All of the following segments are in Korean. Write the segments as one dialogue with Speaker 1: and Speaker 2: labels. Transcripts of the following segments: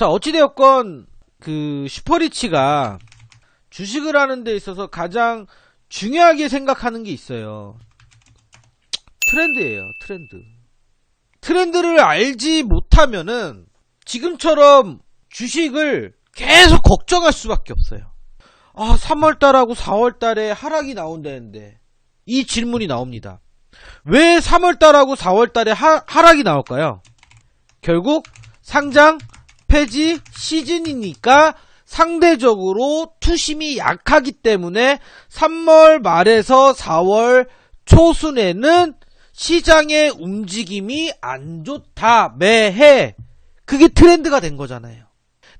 Speaker 1: 자, 어찌되었건, 그, 슈퍼리치가 주식을 하는 데 있어서 가장 중요하게 생각하는 게 있어요. 트렌드예요, 트렌드. 트렌드를 알지 못하면은 지금처럼 주식을 계속 걱정할 수밖에 없어요. 아, 3월달하고 4월달에 하락이 나온다는데 이 질문이 나옵니다. 왜 3월달하고 4월달에 하락이 나올까요? 결국 상장 폐지 시즌이니까 상대적으로 투심이 약하기 때문에 3월 말에서 4월 초순에는 시장의 움직임이 안 좋다 매해 그게 트렌드가 된 거잖아요.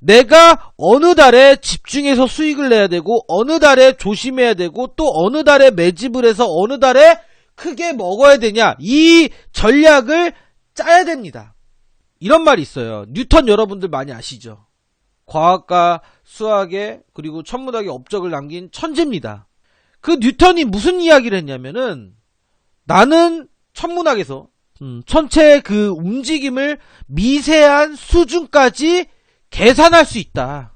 Speaker 1: 내가 어느 달에 집중해서 수익을 내야 되고 어느 달에 조심해야 되고 또 어느 달에 매집을 해서 어느 달에 크게 먹어야 되냐 이 전략을 짜야 됩니다. 이런 말이 있어요. 뉴턴 여러분들 많이 아시죠? 과학과 수학에 그리고 천문학의 업적을 남긴 천재입니다. 그 뉴턴이 무슨 이야기를 했냐면은 나는 천문학에서 음, 천체의 그 움직임을 미세한 수준까지 계산할 수 있다.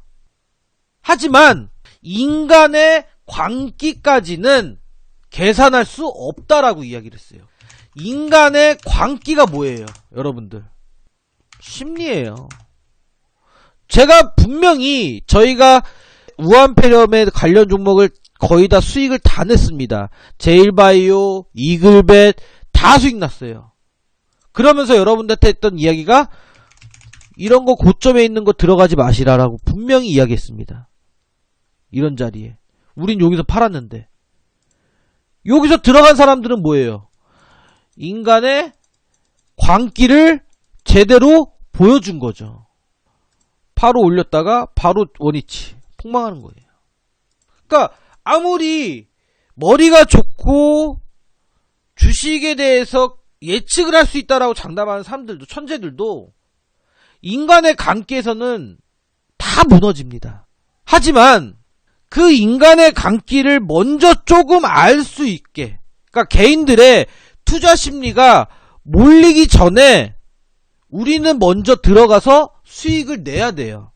Speaker 1: 하지만 인간의 광기까지는 계산할 수 없다라고 이야기를 했어요. 인간의 광기가 뭐예요, 여러분들? 심리예요. 제가 분명히 저희가 우한폐렴의 관련 종목을 거의 다 수익을 다 냈습니다. 제일바이오, 이글벳 다 수익 났어요. 그러면서 여러분들한테 했던 이야기가 이런 거 고점에 있는 거 들어가지 마시라라고 분명히 이야기했습니다. 이런 자리에. 우린 여기서 팔았는데. 여기서 들어간 사람들은 뭐예요? 인간의 광기를 제대로 보여준 거죠. 바로 올렸다가 바로 원위치 폭망하는 거예요. 그러니까 아무리 머리가 좋고 주식에 대해서 예측을 할 수 있다라고 장담하는 사람들도 천재들도 인간의 강기에서는 다 무너집니다. 하지만 그 인간의 강기를 먼저 조금 알 수 있게 그러니까 개인들의 투자 심리가 몰리기 전에 우리는 먼저 들어가서 수익을 내야 돼요.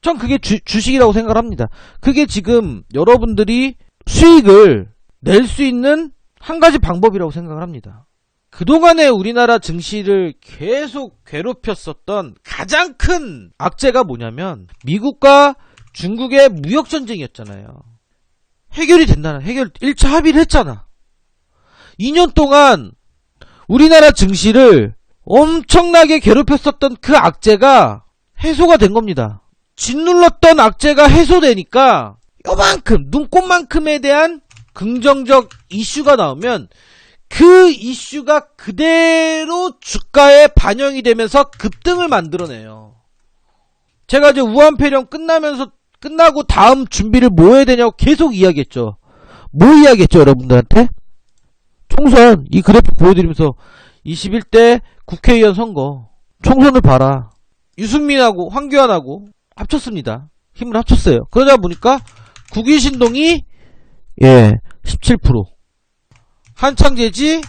Speaker 1: 전 그게 주, 주식이라고 생각을 합니다. 그게 지금 여러분들이 수익을 낼 수 있는 한 가지 방법이라고 생각을 합니다. 그동안에 우리나라 증시를 계속 괴롭혔었던 가장 큰 악재가 뭐냐면 미국과 중국의 무역 전쟁이었잖아요. 해결이 된다는 해결 1차 합의를 했잖아. 2년 동안 우리나라 증시를 엄청나게 괴롭혔었던 그 악재가 해소가 된 겁니다. 짓눌렀던 악재가 해소되니까 요만큼 눈꽃만큼에 대한 긍정적 이슈가 나오면 그 이슈가 그대로 주가에 반영이 되면서 급등을 만들어내요. 제가 이제 우한폐렴 끝나면서 끝나고 다음 준비를 뭐 해야 되냐고 계속 이야기했죠. 뭐 이야기했죠, 여러분들한테? 총선 이 그래프 보여드리면서 21대 국회의원 선거 총선을 봐라. 유승민하고 황교안하고 합쳤습니다. 힘을 합쳤어요. 그러다 보니까 국위신동이 예 17% 한창제지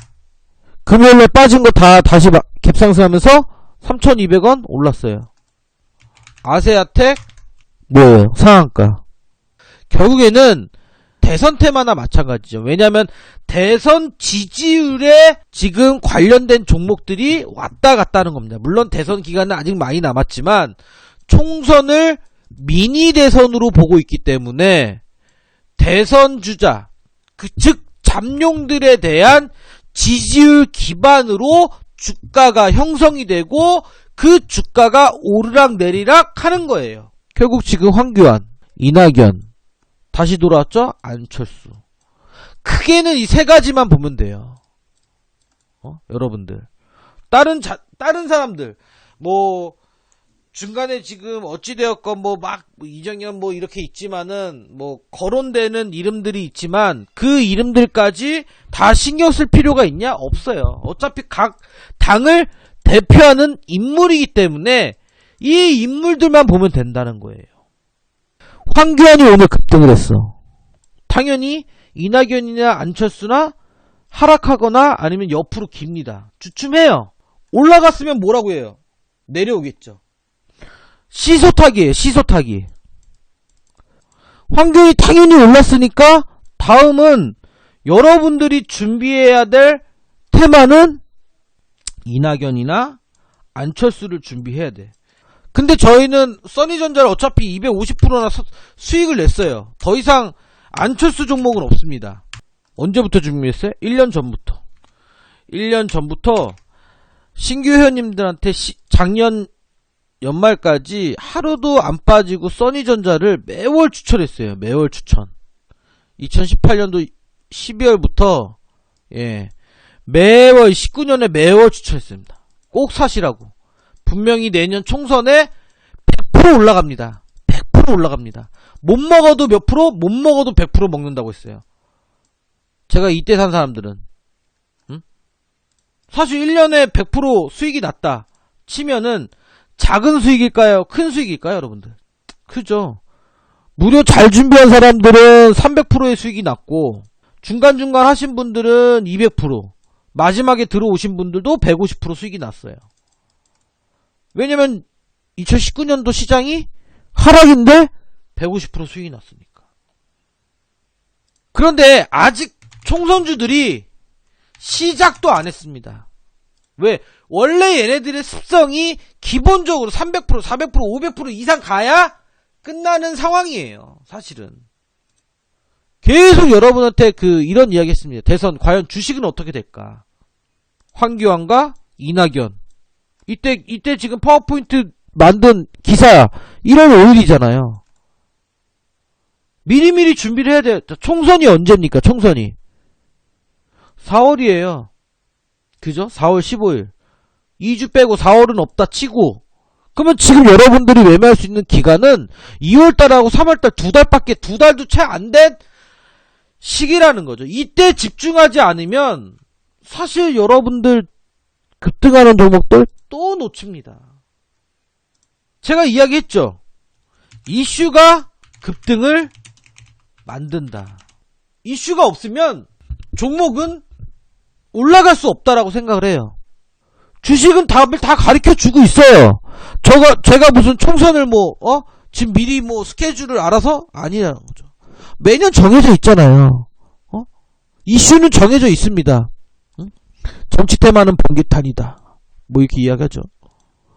Speaker 1: 금요일에 빠진 거 다 다시 갭상승하면서 3,200원 올랐어요. 아세아텍 뭐예요? 상한가. 결국에는 대선 테마나 마찬가지죠. 왜냐하면 대선 지지율에 지금 관련된 종목들이 왔다 갔다는 겁니다. 물론 대선 기간은 아직 많이 남았지만 총선을 미니 대선으로 보고 있기 때문에 대선 주자, 그 즉 잠룡들에 대한 지지율 기반으로 주가가 형성이 되고 그 주가가 오르락 내리락 하는 거예요. 결국 지금 황교안, 이낙연, 다시 돌아왔죠? 안철수. 크게는 이 세 가지만 보면 돼요. 어? 여러분들. 다른 자, 다른 사람들, 뭐, 중간에 지금 어찌되었건 뭐 막 이정현 뭐 이렇게 있지만은 뭐 거론되는 이름들이 있지만 그 이름들까지 다 신경 쓸 필요가 있냐? 없어요. 어차피 각 당을 대표하는 인물이기 때문에 이 인물들만 보면 된다는 거예요. 황교안이 오늘 급등을 했어. 당연히 이낙연이나 안철수나 하락하거나 아니면 옆으로 깁니다. 주춤해요. 올라갔으면 뭐라고 해요? 내려오겠죠. 시소 타기예요, 시소 타기. 환경이 당연히 올랐으니까 다음은 여러분들이 준비해야 될 테마는 이낙연이나 안철수를 준비해야 돼. 근데 저희는 써니전자를 어차피 250%나 수익을 냈어요. 더 이상 안철수 종목은 없습니다. 언제부터 준비했어요? 1년 전부터. 1년 전부터 신규 회원님들한테 시- 작년 연말까지 하루도 안 빠지고 써니전자를 매월 추천했어요. 매월 추천. 2018년도 12월부터 예 매월 19년에 매월 추천했습니다. 꼭 사시라고. 분명히 내년 총선에 100% 올라갑니다. 100% 올라갑니다. 못 먹어도 몇 프로, 못 먹어도 100% 먹는다고 했어요. 제가 이때 산 사람들은. 응? 사실 1년에 100% 수익이 났다. 치면은 작은 수익일까요? 큰 수익일까요, 여러분들? 크죠. 무료 잘 준비한 사람들은 300%의 수익이 났고, 중간중간 하신 분들은 200%, 마지막에 들어오신 분들도 150% 수익이 났어요. 왜냐면 2019년도 시장이 하락인데 150% 수익이 났으니까. 그런데 아직 총선주들이 시작도 안 했습니다. 왜? 원래 얘네들의 습성이 기본적으로 300%, 400%, 500% 이상 가야 끝나는 상황이에요. 사실은. 계속 여러분한테 그 이런 이야기 했습니다. 대선 과연 주식은 어떻게 될까? 황교안과 이낙연. 이때 이때 지금 파워포인트 만든 기사 1월 5일이잖아요. 미리미리 준비를 해야 돼. 총선이 언제입니까? 총선이 4월이에요. 그죠? 4월 15일. 2주 빼고 4월은 없다 치고 그러면 지금 여러분들이 매매할 수 있는 기간은 2월달하고 3월달 두 달밖에 두 달도 채 안 된 시기라는 거죠. 이때 집중하지 않으면 사실 여러분들 급등하는 종목들 또 놓칩니다. 제가 이야기했죠. 이슈가 급등을 만든다. 이슈가 없으면 종목은 올라갈 수 없다라고 생각을 해요. 주식은 답을 다 가르쳐 주고 있어요. 저가, 제가 무슨 총선을 뭐, 어? 지금 미리 뭐 스케줄을 알아서? 아니라는 거죠. 매년 정해져 있잖아요. 어? 이슈는 정해져 있습니다. 응? 정치 테마는 번개탄이다. 뭐 이렇게 이야기하죠.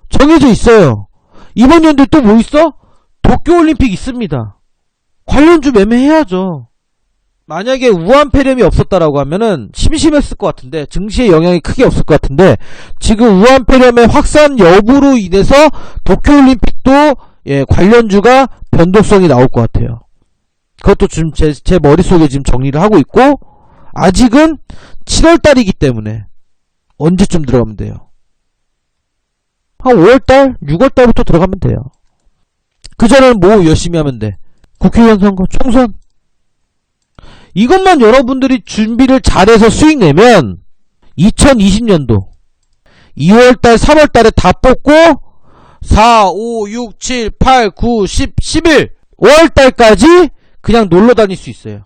Speaker 1: 정해져 있어요. 이번 연도에 또 뭐 있어? 도쿄올림픽 있습니다. 관련주 매매해야죠. 만약에 우한폐렴이 없었다라고 하면은 심심했을 것 같은데 증시에 영향이 크게 없을 것 같은데 지금 우한폐렴의 확산 여부로 인해서 도쿄올림픽도 예, 관련주가 변동성이 나올 것 같아요. 그것도 지금 제, 제 머릿속에 지금 정리를 하고 있고 아직은 7월달이기 때문에 언제쯤 들어가면 돼요? 한 5월달, 6월달부터 들어가면 돼요. 그 전에는 뭐 열심히 하면 돼? 국회의원 선거, 총선. 이것만 여러분들이 준비를 잘해서 수익 내면 2020년도 2월달, 3월달에 다 뽑고 4, 5, 6, 7, 8, 9, 10, 11 5월달까지 그냥 놀러 다닐 수 있어요.